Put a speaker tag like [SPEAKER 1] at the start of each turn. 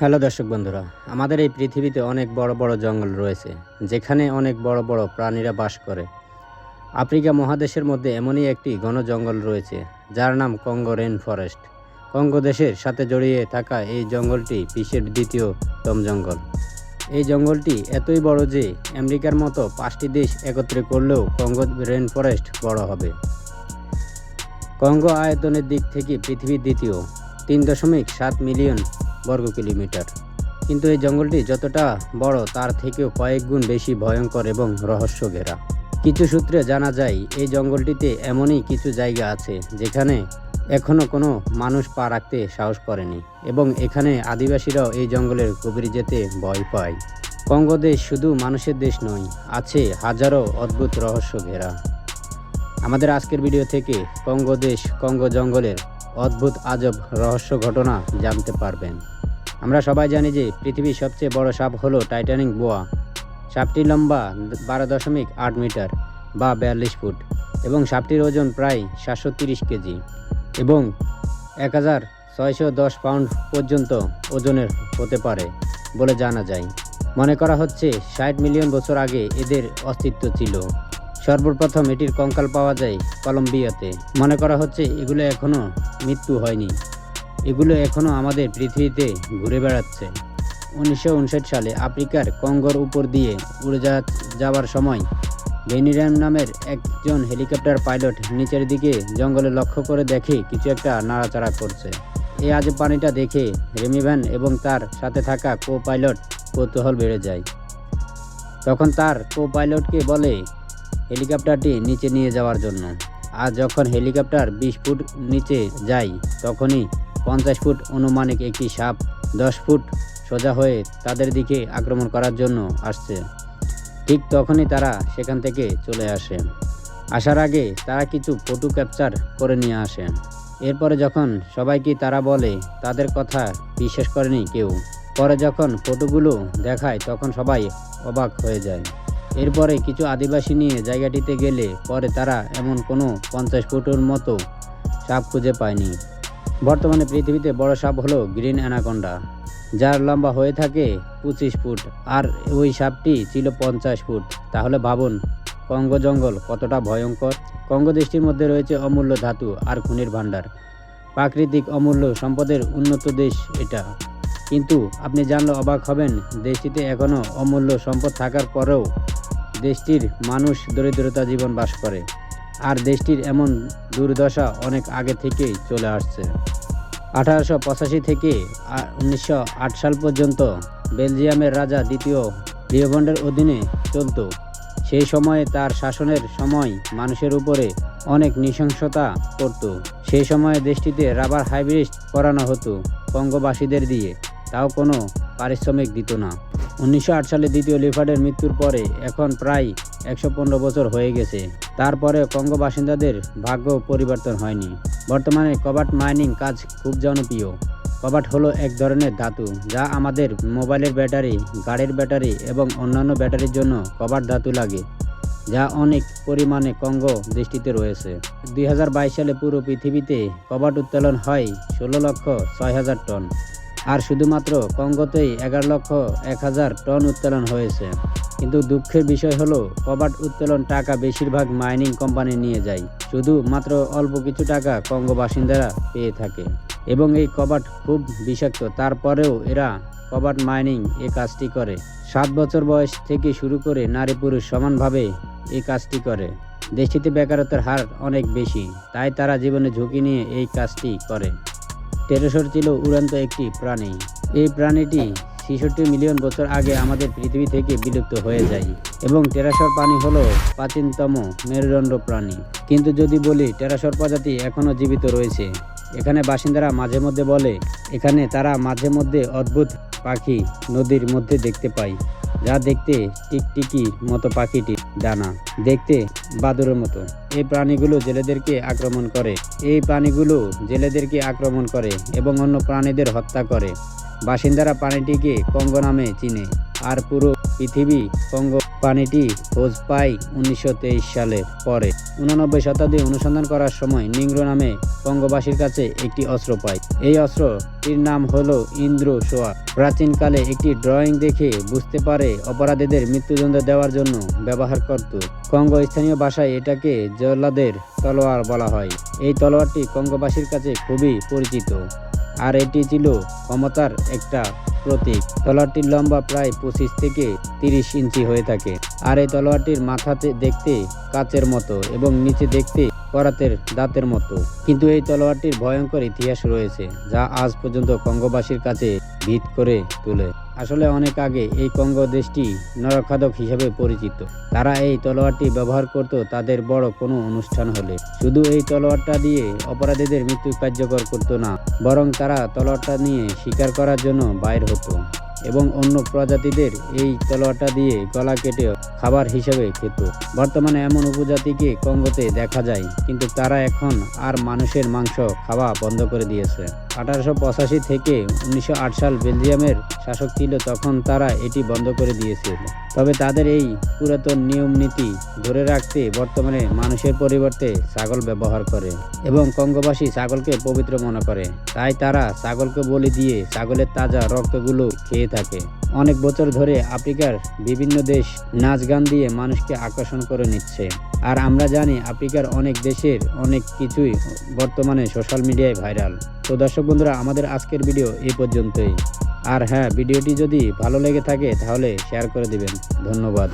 [SPEAKER 1] Hello দর্শক বন্ধুরা, আমাদের এই পৃথিবীতে অনেক বড় বড় জঙ্গল রয়েছে, যেখানে অনেক বড় বড় প্রাণীরা বাস করে। আফ্রিকা মহাদেশের মধ্যে এমনই একটি ঘন জঙ্গল রয়েছে, যার নাম কঙ্গো রেন ফরেস্ট। কঙ্গো দেশের সাথে জড়িয়ে থাকা এই জঙ্গলটি বিশ্বের দ্বিতীয়তম জঙ্গল। এই জঙ্গলটি এতই বড় যে আমেরিকার মতো পাঁচটি দেশ একত্রে করলেও কঙ্গো রেন ফরেস্ট বড় হবে। কঙ্গো আয়তনের দিক থেকে পৃথিবীর দ্বিতীয়, তিন দশমিক সাত মিলিয়ন বর্গ কিলোমিটার। কিন্তু এই জঙ্গলটি যতটা বড়, তার থেকেও কয়েক গুণ বেশি ভয়ঙ্কর এবং রহস্য ঘেরা কিছু সূত্রে জানা যায়, এই জঙ্গলটিতে এমনই কিছু জায়গা আছে, যেখানে এখনও কোনো মানুষ পা রাখতে সাহস করেনি এবং এখানে আদিবাসীরাও এই জঙ্গলের গভীরে যেতে ভয় পায়। কঙ্গো দেশ শুধু মানুষের দেশ নয়, আছে হাজারো অদ্ভুত রহস্য ঘেরা আমাদের আজকের ভিডিও থেকে কঙ্গো দেশ, কঙ্গো জঙ্গলের অদ্ভুত, আজব, রহস্য ঘটনা জানতে পারবেন। আমরা সবাই জানি যে পৃথিবীর সবচেয়ে বড় সাপ হলো টাইটানিক বোয়া। সাপটি লম্বা বারো দশমিক আট মিটার বা বিয়াল্লিশ ফুট এবং সাপটির ওজন প্রায় সাতশো তিরিশ কেজি এবং এক হাজার ছয়শো দশ পাউন্ড পর্যন্ত ওজনের হতে পারে বলে জানা যায়। মনে করা হচ্ছে ষাট মিলিয়ন বছর আগে এদের অস্তিত্ব ছিল। সর্বপ্রথম এটির কঙ্কাল পাওয়া যায় কলম্বিয়াতে। মনে করা হচ্ছে এগুলো এখনও মৃত্যু হয়নি। এগুলো এখনও আমাদের পৃথিবীতে ঘুরে বেড়াচ্ছে। উনিশশো উনষাট সালে আফ্রিকার কঙ্গোর উপর দিয়ে উড়ে যা যাওয়ার সময় বেনিরাম নামের একজন হেলিকপ্টার পাইলট নিচের দিকে জঙ্গলে লক্ষ্য করে দেখে কিছু একটা নাড়াচাড়া করছে। এই আজ পানিটা দেখে রেমিভ্যান এবং তার সাথে থাকা কো পাইলট কৌতূহল বেড়ে যায়। তখন তার কো পাইলটকে বলে হেলিকপ্টারটি নিচে নিয়ে যাওয়ার জন্য। আর যখন হেলিকপ্টার বিশ ফুট নিচে যায়, তখনই পঞ্চাশ ফুট অনুমানিক একটি সাপ দশ ফুট সোজা হয়ে তাদের দিকে আক্রমণ করার জন্য আসছে। ঠিক তখনই তারা সেখান থেকে চলে আসে। আসার আগে তারা কিছু ফটো ক্যাপচার করে নিয়ে আসে। এরপরে যখন সবাইকে তারা বলে, তাদের কথা বিশ্বাস করেনি কেউ। পরে যখন ফটোগুলো দেখায়, তখন সবাই অবাক হয়ে যায়। এরপরে কিছু আদিবাসী নিয়ে জায়গাটিতে গেলে পরে তারা এমন কোনো পঞ্চাশ ফুটের মতো সাপ খুঁজে পায়নি। বর্তমানে পৃথিবীতে বড় সাপ হলো গ্রিন অ্যানাকন্ডা, যার লম্বা হয়ে থাকে পঁচিশ ফুট, আর ওই সাপটি ছিল পঞ্চাশ ফুট। তাহলে ভাবুন, কঙ্গো জঙ্গল কতটা ভয়ঙ্কর। কঙ্গো দেশটির মধ্যে রয়েছে অমূল্য ধাতু আর খনির ভাণ্ডার। প্রাকৃতিক অমূল্য সম্পদের উন্নত দেশ এটা। কিন্তু আপনি জানলে অবাক হবেন, দেশটিতে এখনও অমূল্য সম্পদ থাকার পরেও দেশটির মানুষ দরিদ্রতা জীবন বাস করে, আর দেশটির এমন দুর্দশা অনেক আগে থেকেই চলে আসছে। আঠারোশো পঁচাশি থেকে উনিশশো আট সাল পর্যন্ত বেলজিয়ামের রাজা দ্বিতীয় লিওবন্ডের অধীনে চলত। সেই সময়ে তার শাসনের সময় মানুষের উপরে অনেক নৃশংসতা করত সেই সময়ে দেশটিতে রাবার হাইব্রিড করানো হতো কঙ্গোবাসীদের দিয়ে, তাও কোনো পারিশ্রমিক দিত না। উনিশশো আট সালে দ্বিতীয় লিফার্ডের মৃত্যুর পরে এখন প্রায় একশো পনেরো বছর হয়ে গেছে। তারপরে কঙ্গো বাসিন্দাদের ভাগ্য পরিবর্তন হয়নি। বর্তমানে কবাট মাইনিং কাজ খুব জনপ্রিয়। কবাট হলো এক ধরনের ধাতু যা আমাদের মোবাইলের ব্যাটারি, গাড়ির ব্যাটারি এবং অন্যান্য ব্যাটারির জন্য কবাট ধাতু লাগে, যা অনেক পরিমাণে কঙ্গো দৃষ্টিতে রয়েছে। দুই হাজার বাইশ সালে পুরো পৃথিবীতে কবাট উত্তোলন হয় ষোলো লক্ষ ছয় হাজার টন। আর শুধুমাত্র কঙ্গোতেই এগারো লক্ষ এক হাজার টন উত্তোলন হয়েছে। কিন্তু দুঃখের বিষয় হলো, কবাট উত্তোলন টাকা বেশিরভাগ মাইনিং কোম্পানি নিয়ে যায়। শুধু মাত্র অল্প কিছু টাকা কঙ্গো বাসিন্দারা পেয়ে থাকে। এবং এই কবাট খুব বিষাক্ত। তারপরেও এরা কবাট মাইনিং এই কাজটি করে। সাত বছর বয়স থেকে শুরু করে নারী পুরুষ সমানভাবে এই কাজটি করে। দেশটিতে বেকারত্বের হার অনেক বেশি। তাই তারা জীবনে ঝুঁকি নিয়ে এই কাজটি করে। টেরোসর ছিল উড়ন্ত একটি প্রাণী। এই প্রাণীটি ছেষট্টি মিলিয়ন বছর আগে আমাদের পৃথিবী থেকে বিলুপ্ত হয়ে যায় এবং টেরাসর প্রাণী হলো প্রাচীনতম মেরুদণ্ড প্রাণী। কিন্তু যদি বলি টেরাসর প্রজাতি এখনও জীবিত রয়েছে, এখানে বাসিন্দারা মাঝে মধ্যে বলে, এখানে তারা মাঝে মধ্যে অদ্ভুত পাখি নদীর মধ্যে দেখতে পাই। যা দেখতে টিকটিকি মতো পাখিটি ডানা। দেখতে বাদুরের মতো। এই প্রাণীগুলো জেলেদেরকে আক্রমণ করে। এই প্রাণীগুলো জেলেদেরকে আক্রমণ করে এবং অন্য প্রাণীদের হত্যা করে। বাসিন্দারা প্রাণীটিকে কঙ্গ নামে চিনে। আর পুরো পৃথিবী পানিটি খোঁজ পায় উনিশশো তেইশ সালে পরে। উনানব্বই শতাব্দী অনুসন্ধান করার সময় নিংরো নামে কঙ্গোবাসীর কাছে একটি অস্ত্র পায়। এই অস্ত্রটির নাম হলো ইন্দ্র সোয়া। প্রাচীনকালে একটি ড্রয়িং দেখে বুঝতে পারে অপরাধীদের মৃত্যুদণ্ড দেওয়ার জন্য ব্যবহার করত। কঙ্গো স্থানীয় ভাষায় এটাকে জল্লাদের তলোয়ার বলা হয়। এই তলোয়ারটি কঙ্গোবাসীর কাছে খুবই পরিচিত। আর এটি ছিল ক্ষমতার একটা প্রতীক। তলোয়ারটির লম্বা প্রায় পঁচিশ থেকে তিরিশ ইঞ্চি হয়ে থাকে। আর এই তলোয়ারটির মাথাতে দেখতে কাচের মতো এবং নিচে দেখতে করাতের দাঁতের মতো। কিন্তু এই তলোয়ারটির ভয়ঙ্কর ইতিহাস রয়েছে, যা আজ পর্যন্ত কঙ্গবাসীর কাছে ভিত করে তোলে। আসলে অনেক আগে এই কঙ্গো দেশটি নরখাদক হিসেবে পরিচিত। তারা এই তলোয়ারটি ব্যবহার করত তাদের বড় কোনো অনুষ্ঠান হলে। শুধু এই তলোয়ারটা দিয়ে অপরাধীদের মৃত্যু কার্যকর করতো না, বরং তারা তলোয়ারটা নিয়ে শিকার করার জন্য বাইর হতো এবং অন্য প্রজাতিদের এই তলোয়ারটা দিয়ে গলা কেটে খাবার হিসেবে খেত। বর্তমানে এমন উপজাতিকে কঙ্গোতে দেখা যায়, কিন্তু তারা এখন আর মানুষের মাংস খাওয়া বন্ধ করে দিয়েছে। আঠারোশো পঁচাশি থেকে উনিশশো আট সাল বেলজিয়ামের শাসক ছিল তখন তারা এটি বন্ধ করে দিয়েছিল। তবে তাদের এই পুরাতন নিয়ম নীতি ধরে রাখতে বর্তমানে মানুষের পরিবর্তে ছাগল ব্যবহার করে এবং কঙ্গবাসী ছাগলকে পবিত্র মনে করে। তাই তারা ছাগলকে বলি দিয়ে ছাগলের তাজা রক্তগুলো খেয়ে থাকে। অনেক বছর ধরে আফ্রিকার বিভিন্ন দেশ নাচ গান দিয়ে মানুষকে আকর্ষণ করে নিচ্ছে। আর আমরা জানি আফ্রিকার অনেক দেশের অনেক কিছুই বর্তমানে সোশ্যাল মিডিয়ায় ভাইরাল তো দর্শক বন্ধুরা, আমাদের আজকের ভিডিও এই পর্যন্তই। আর হ্যাঁ ভিডিওটি যদি ভালো লেগে থাকে তাহলে শেয়ার করে দিবেন। ধন্যবাদ।